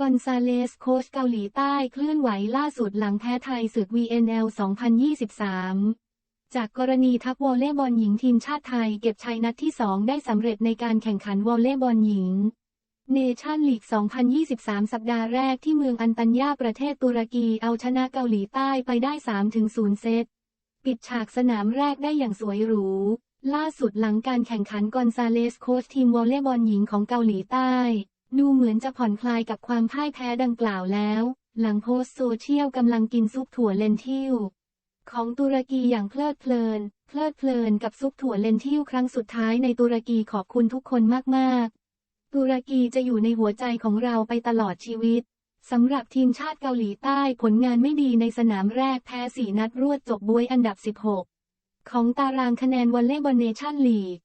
กอนซาเลสโค้ชเกาหลีใต้เคลื่อนไหวล่าสุดหลังแพ้ไทยศึก VNL 2023 จากกรณีทัพวอลเลย์บอลหญิงทีมชาติไทยเก็บชัยนัดที่ 2 ได้สำเร็จในการแข่งขันวอลเลย์บอลหญิง เนชั่นลีก 2023 สัปดาห์แรกที่เมืองอันตัญญาประเทศตุรกีเอาชนะเกาหลีใต้ไปได้ 3-0 เซต ปิดฉากสนามแรกได้อย่างสวยหรู ล่าสุดหลังการแข่งขันกอนซาเลสโค้ชทีมวอลเลย์บอลหญิงของเกาหลีใต้ ดูเหมือนจะผ่อนคลายกับความพ่ายแพ้ดังกล่าวแล้ว หลังโพสต์โซเชียลกำลังกินซุปถั่วเลนทิลของตุรกีอย่างเพลิดเพลิน เพลิดเพลินกับซุปถั่วเลนทิลครั้งสุดท้ายในตุรกีขอบคุณทุกคนมากๆ ตุรกีจะอยู่ในหัวใจของเราไปตลอดชีวิตสำหรับทีมชาติเกาหลีใต้ผลงานไม่ดีในสนามแรกแพ้สี่นัดรวดจบบวยอันดับ 16 ของตารางคะแนนวอลเลย์บอลเนชั่นลีก